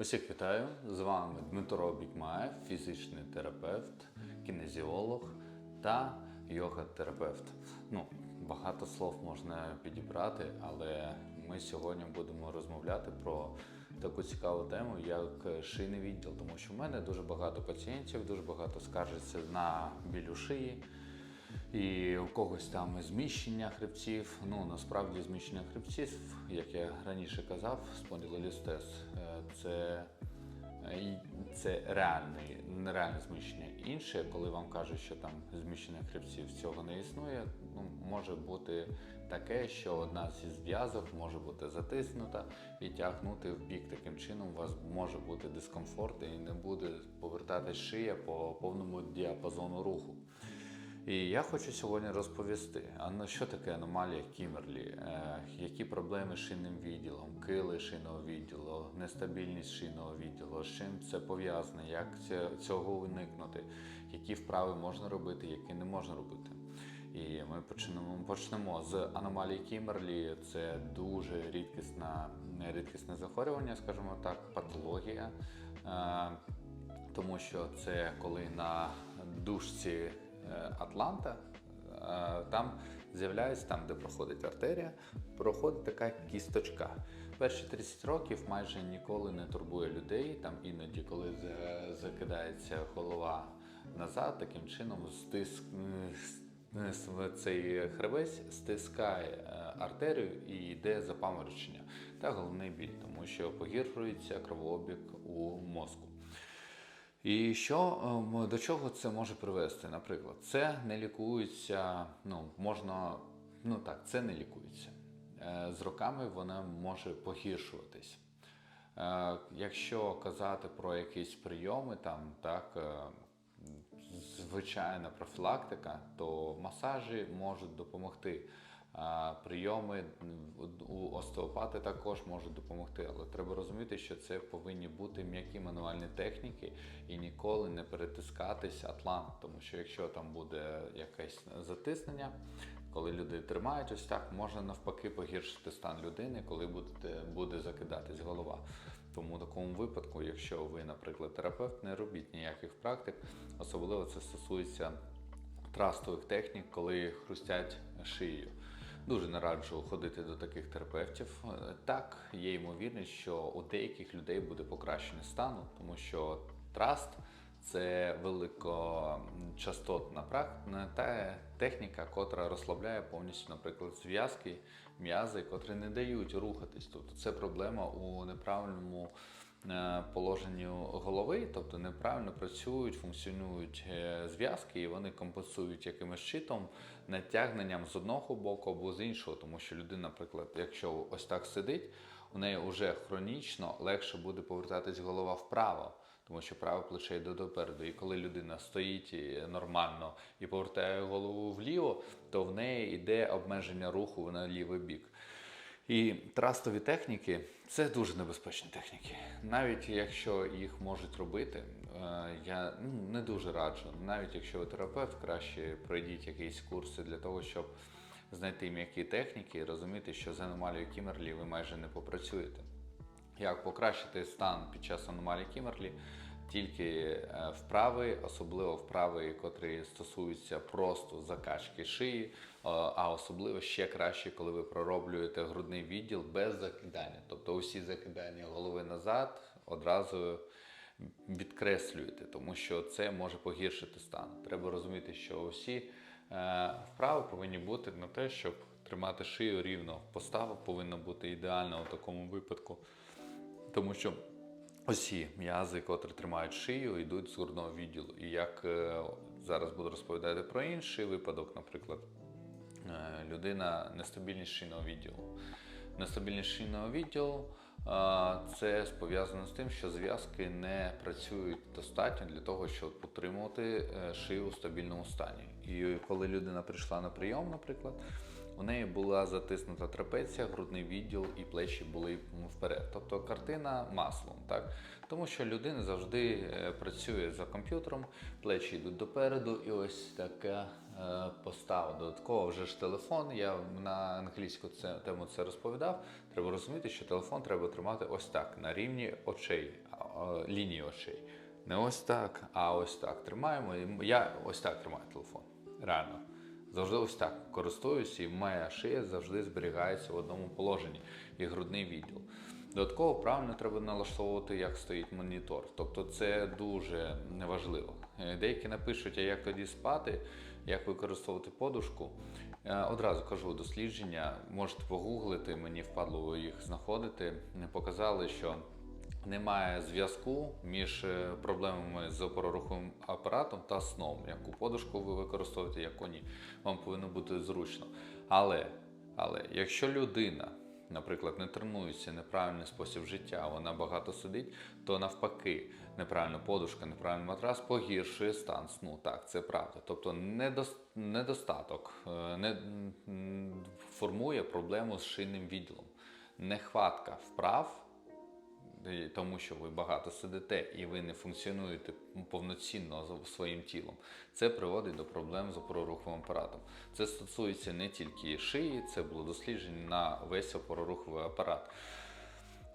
Усіх вітаю! З вами Дмитро Бікмаєв, фізичний терапевт, кінезіолог та йога-терапевт. Ну, багато слов можна підібрати, але ми сьогодні будемо розмовляти про таку цікаву тему, як шийний відділ, тому що в мене дуже багато пацієнтів, дуже багато скаржиться на біль у шиї. І у когось там зміщення хребців. Ну насправді зміщення хребців, як я раніше казав, спондилолістез е, це, е, це реальне, нереальне зміщення. Інше, коли вам кажуть, що там зміщення хребців цього не існує, ну може бути таке, що одна зі зв'язок може бути затиснута і тягнути в бік. Таким чином у вас може бути дискомфорт і не буде повертатись шия по повному діапазону руху. І я хочу сьогодні розповісти, а що таке аномалія Кімерлі, е, які проблеми з шинним відділом, кили шинного відділу, нестабільність шинного відділу, з чим це пов'язане, як цього уникнути, які вправи можна робити, які не можна робити. І ми почнемо, почнемо з аномалії Кімерлі. Це дуже рідкісна, рідкісне захворювання, скажімо так, патологія. Е, тому що це коли на дужці Атланта е, там з'являється, там, де проходить артерія, проходить така кісточка. Перші 30 років майже ніколи не турбує людей. Там іноді, коли закидається голова назад, таким чином стиск. е, Цей хребець стискає е, артерію і йде запаморочення та головний біль, тому що погіршується кровообіг у мозку. І що ем, до чого це може привести? Наприклад, це не лікується, ну можна, ну так, це не лікується. Е, З роками вона може погіршуватись. Е, Якщо казати про якісь прийоми, там так. е, Звичайна профілактика, то масажі можуть допомогти. Прийоми у остеопати також можуть допомогти, але треба розуміти, що це повинні бути м'які мануальні техніки і ніколи не перетискатись атлант, тому що якщо там буде якесь затиснення, коли люди тримають ось так, можна навпаки погіршити стан людини, коли буде, буде закидатись голова. Тому в такому випадку, якщо ви, наприклад, терапевт, не робіть ніяких практик, особливо це стосується трастових технік, коли хрустять шиєю. Дуже не раджу ходити до таких терапевтів. Е, Так, є ймовірність, що у деяких людей буде покращення стану, тому що траст це великочастотна та техніка, котра розслабляє повністю, наприклад, зв'язки, м'язи, котрі не дають рухатись. Тобто це проблема у неправильному е, положенні голови, тобто неправильно працюють, функціонують е, зв'язки, і вони компенсують якимось читом, натягненням з одного боку або з іншого, тому що людина, наприклад, якщо ось так сидить, у неї вже хронічно легше буде повертатись голова вправо. Тому що праве плече йде допереду. І коли людина стоїть і нормально і повертає голову вліво, то в неї йде обмеження руху на лівий бік. І трастові техніки це дуже небезпечні техніки. Навіть якщо їх можуть робити, е, я ну, не дуже раджу. Навіть якщо ви терапевт, краще пройдіть якісь курси для того, щоб знайти м'які техніки і розуміти, що з аномалією Кімерлі ви майже не попрацюєте. Як покращити стан під час аномалії Кімерлі? Тільки е, вправи, особливо вправи, котрі стосуються просто закачки шиї, е, а особливо ще краще, коли ви пророблюєте грудний відділ без закидання. Тобто усі закидання голови назад одразу відкреслюєте, тому що це може погіршити стан. Треба розуміти, що усі е, вправи повинні бути на те, щоб тримати шию рівно. Постава повинна бути ідеальна у такому випадку. Тому що усі м'язи, котрі тримають шию, йдуть з грудного відділу. І як е, зараз буду розповідати про інший випадок, наприклад, е, людина нестабільність шийного відділу. Нестабільність шийного відділу це пов'язано з тим, що зв'язки не працюють достатньо для того, щоб утримувати е, шию у стабільному стані. І коли людина прийшла на прийом, наприклад, у неї була затиснута трапеція, грудний відділ і плечі були вперед. Тобто картина маслом, так? Тому що людина завжди е, працює за комп'ютером, плечі йдуть допереду, і ось така е, постава. Додатково вже ж телефон. Я на англійську тему це розповідав. Треба розуміти, що телефон треба тримати ось так, на рівні очей. лінії очей. Не ось так, а ось так тримаємо. Я ось так тримаю телефон. Реально. Завжди ось так користуюся, і моя шия завжди зберігається в одному положенні і грудний відділ. Додатково правильно треба налаштовувати, як стоїть монітор. Тобто це дуже неважливо. Е, Деякі напишуть, а як тоді спати, як використовувати подушку. Е, Одразу кажу дослідження, можете погуглити, мені впадло їх знаходити. Показали, що немає зв'язку між е, проблемами з опороруховим апаратом та сном. Яку подушку ви використовуєте, яку ні. Вам повинно бути зручно. Але, але якщо людина, наприклад, не тренується неправильний спосіб життя, вона багато сидить, то навпаки, неправильна подушка, неправильний матрас погіршує стан сну. Так, це правда. Тобто недос- недостаток е, не формує проблему з шийним відділом. Нехватка вправ тому що ви багато сидите і ви не функціонуєте повноцінно своїм тілом, це приводить до проблем з опороруховим апаратом. Це стосується не тільки шиї, це було дослідження на весь опороруховий апарат.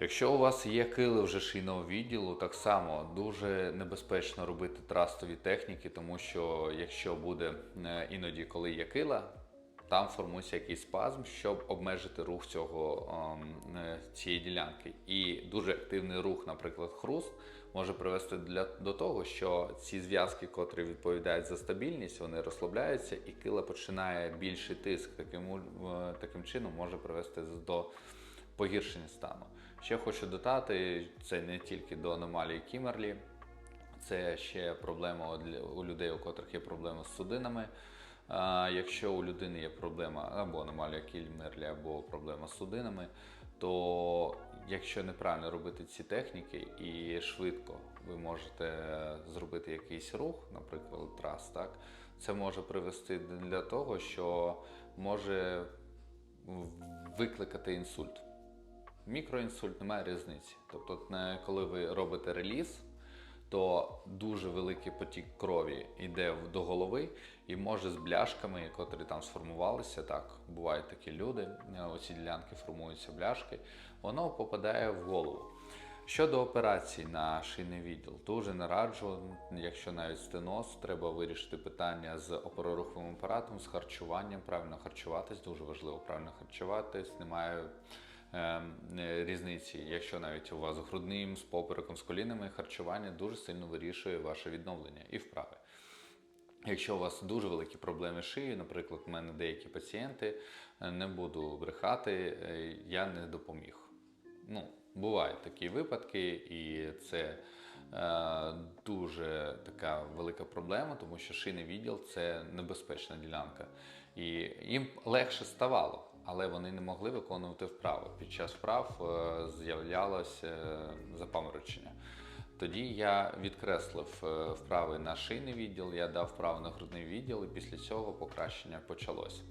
Якщо у вас є кили вже шийного відділу, так само дуже небезпечно робити трастові техніки, тому що якщо буде е, іноді, коли є кила, там формується якийсь спазм, щоб обмежити рух цього ем, е, цієї ділянки. І дуже активний рух, наприклад, хруст, може привести для, до того, що ці зв'язки, котрі відповідають за стабільність, вони розслабляються, і кила починає більший тиск. Таким, таким чином може привести до погіршення стану. Ще хочу додати, це не тільки до аномалії Кімерлі, це ще проблема у людей, у котрих є проблеми з судинами. А, Якщо у людини є проблема або аномалія Кімерлі, або проблема з судинами, то якщо неправильно робити ці техніки і швидко ви можете зробити якийсь рух, наприклад, трас, так, це може привести для того, що може викликати інсульт. Мікроінсульт немає різниці. Тобто, коли ви робите реліз, то дуже великий потік крові йде до голови і може з бляшками, котрі там сформувалися, так, бувають такі люди, е, оці ділянки формуються бляшки, воно попадає в голову. Щодо операцій на шийний відділ, дуже не раджу, якщо навіть стеноз, треба вирішити питання з опороруховим апаратом, з харчуванням, правильно харчуватись, дуже важливо правильно харчуватись, немає різниці, якщо навіть у вас з грудним, з попереком, з колінами, харчування дуже сильно вирішує ваше відновлення і вправи. Якщо у вас дуже великі проблеми шиєю, наприклад, у мене деякі пацієнти, е, не буду брехати, е, я не допоміг. Ну, бувають такі випадки, і це е, дуже така велика проблема, тому що шийний відділ це небезпечна ділянка. І їм легше ставало, але вони не могли виконувати вправи. Під час вправ е, з'являлося е, запаморочення. Тоді я відкреслив е, вправи на шийний відділ, я дав вправи на грудний відділ, і після цього покращення почалось.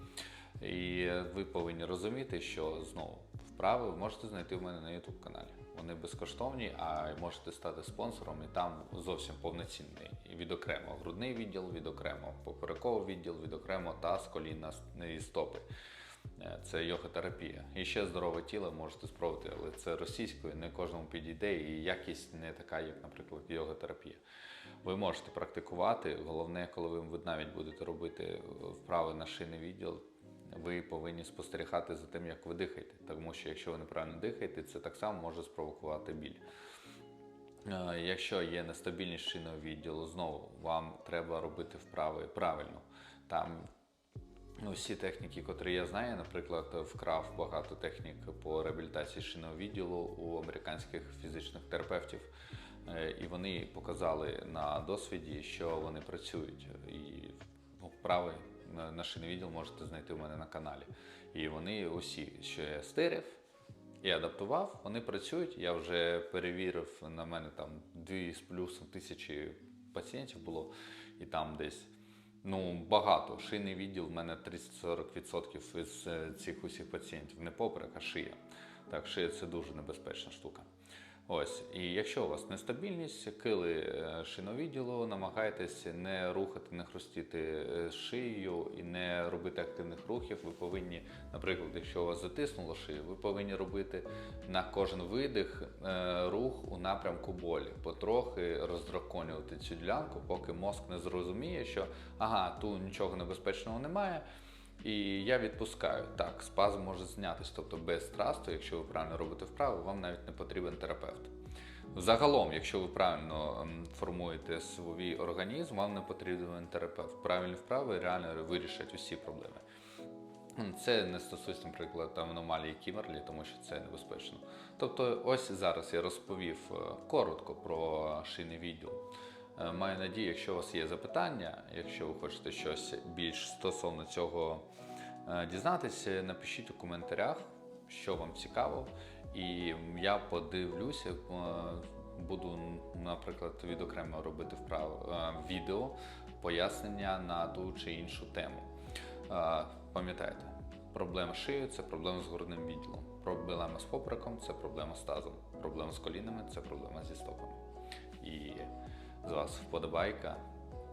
І ви повинні розуміти, що знову вправи ви можете знайти в мене на YouTube каналі. Вони безкоштовні, а можете стати спонсором, і там зовсім повноцінний. І відокремо грудний відділ, відокремо поперековий відділ, відокремо таз, коліна і стопи. Е, Це йога-терапія. І ще здорове тіло можете спробувати, але це російською, не кожному підійде, і якість не така, як, наприклад, йога-терапія. Ви можете практикувати. Головне, коли ви навіть будете робити вправи на шийний відділ, ви повинні спостерігати за тим, як ви дихаєте. Тому що якщо ви неправильно дихаєте, це так само може спровокувати біль. Е, Якщо є нестабільність шийного відділу, знову вам треба робити вправи правильно. Там Ну, всі техніки, котрі я знаю, наприклад, вкрав багато технік по реабілітації шийного відділу у американських фізичних терапевтів, Е, і вони показали на досвіді, що вони працюють. І ну, вправи на шийний відділ можете знайти у мене на каналі. І вони усі, що я стирив і адаптував, вони працюють. Я вже перевірив на мене там дві з плюсом тисячі пацієнтів було, і там десь. Ну, багато. Шийний відділ в мене 30-40% із е, цих усіх пацієнтів. Не поперек, а шия. Так, шия це дуже небезпечна штука. Ось, і якщо у вас нестабільність, кили е, шиновідділу, намагайтесь не рухати, не хрустіти е, шиєю і не робити активних рухів. Ви повинні, наприклад, якщо у вас затиснуло шию, ви повинні робити на кожен видих е, рух у напрямку болі, потрохи роздраконювати цю ділянку, поки мозк не зрозуміє, що ага, тут нічого небезпечного немає. І я відпускаю. Так, спазм може знятися, тобто без трасту, якщо ви правильно робите вправи, вам навіть не потрібен терапевт. Загалом, якщо ви правильно формуєте свій організм, вам не потрібен терапевт. Правильні вправи реально вирішать усі проблеми. Це не стосується, наприклад, аномалії Кімерлі, тому що це небезпечно. Тобто, ось зараз я розповів е, коротко про шийний відділ. Е, Маю надію, якщо у вас є запитання, якщо ви хочете щось більш стосовно цього е, дізнатися, напишіть у коментарях, що вам цікаво, і я подивлюся, е, буду, наприклад, відокремо робити вправ відео пояснення на ту чи іншу тему. Е, Пам'ятайте, проблема шиєю це проблема з грудним відділом. Проблема з попереком це проблема з тазом. Проблема з колінами це проблема зі стопами. І з вас вподобайка,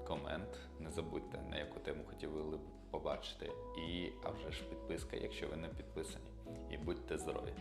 комент. Не забудьте, на яку тему хотіли б побачити. І а вже ж підписка, якщо ви не підписані. І будьте здорові!